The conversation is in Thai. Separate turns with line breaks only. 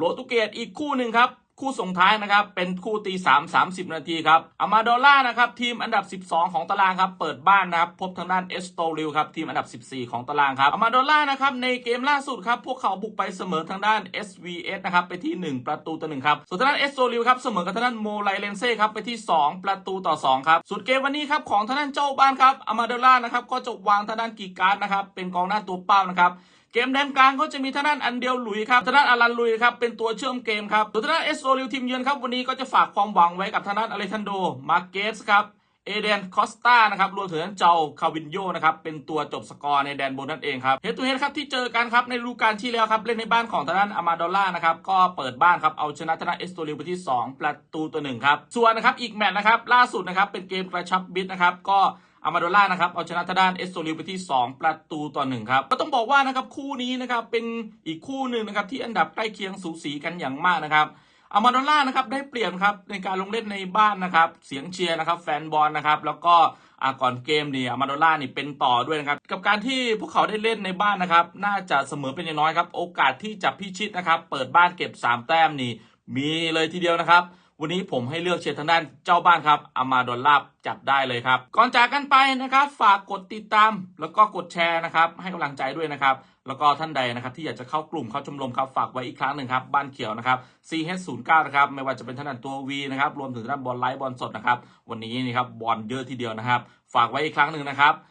โรตุเกสอีกคู่หนึ่งครับคู่ส่งท้ายนะครับ เป็นคู่ตีสามสามสิบนาทีครับอามาดอล่านะครับ ทีมอันดับ 12 ของตารางครับ เปิดบ้านนะครับ พบทางด้านเอสโตริลครับ ทีมอันดับ 14 ของตารางครับอามาดอล่านะครับ ในเกมล่าสุดครับ พวกเขาบุกไปเสมอทางด้าน SVS นะครับ ไปที่ 1 ประตูต่อหนึ่งครับ ส่วนทางด้านเอสโตริลครับ เสมอกับทางด้านโมไลเลนเซ่ครับ ไปที่ 2 ประตูต่อ2ครับส่วนเกมวันนี้ครับ ของทางด้านเจ้าบ้านครับอามาดอล่านะครับ ก็จะวางทางด้านกีการ์ดนะครับ เป็นกองหน้าตัวเป้านะครับ เกมแดนกลางก็จะมีทางด้านอันเดียวลุยครับทางด้านอารันลุยครับเป็นตัวเชื่อมเกมครับส่วนทางด้านเอสโซลิวทีมเยือนครับวันนี้ก็จะฝากความหวังไว้กับทางด้านอเลคันโดมาเกสครับเอเดนคอสตานะครับรวมถึงเจ้าคาวินโยนะครับเป็นตัวจบสกอร์ในแดนบนนั่นเองครับเฮดตูเฮดครับที่เจอกันครับในฤดูกาลที่แล้วครับเล่นในบ้านของทางด้านอามาดอล่านะครับก็เปิดบ้านครับเอาชนะทางด้านเอสโตลิวไปที่ 2 ประตูตัวหนึ่งครับส่วนนะครับอีกแมตช์นะครับล่าสุดนะครับเป็นเกมกระชับมิตรนะครับก็ อามาโดล่านะครับเอาชนะทางด้านเอสโซลิวไปที่ 2 ประตูต่อหนึ่งครับก็ต้องบอกว่านะครับคู่นี้นะครับเป็นอีกคู่หนึ่งนะครับที่อันดับใกล้เคียงสูสีกันอย่างมากนะครับอามาโดล่านะครับได้เปรียบครับในการลงเล่นในบ้านนะครับเสียงเชียร์นะครับแฟนบอลนะครับแล้วก็อก่อนเกมนี่อามาโดล่านี่เป็นต่อด้วยนะครับกับการที่พวกเขาได้เล่นในบ้านนะครับน่าจะเสมอเป็นอย่างน้อยครับโอกาสที่จะพิชิตนะครับเปิดบ้านเก็บ 3 แต้มนี่มีเลยทีเดียวนะครับ วันนี้ผมให้เลือกเชียร์ทางด้านเจ้าบ้านครับอามาดอลลาบจัดได้เลยครับ ก่อนจากกันไปนะครับ ฝากกดติดตาม แล้วก็กดแชร์นะครับ ให้กำลังใจด้วยนะครับ แล้วก็ท่านใดนะครับ ที่อยากจะเข้ากลุ่มเข้าชมรมครับฝากไว้อีกครั้งหนึ่งครับบ้านเขียวนะครับ CH09 นะครับไม่ว่าจะเป็นทางด้านตัว V นะครับรวมถึงด้านบอลไลฟ์บอลสดนะครับวันนี้นี่ครับบอลเยอะทีเดียวนะครับ ฝากไว้อีกครั้งหนึ่งนะครับ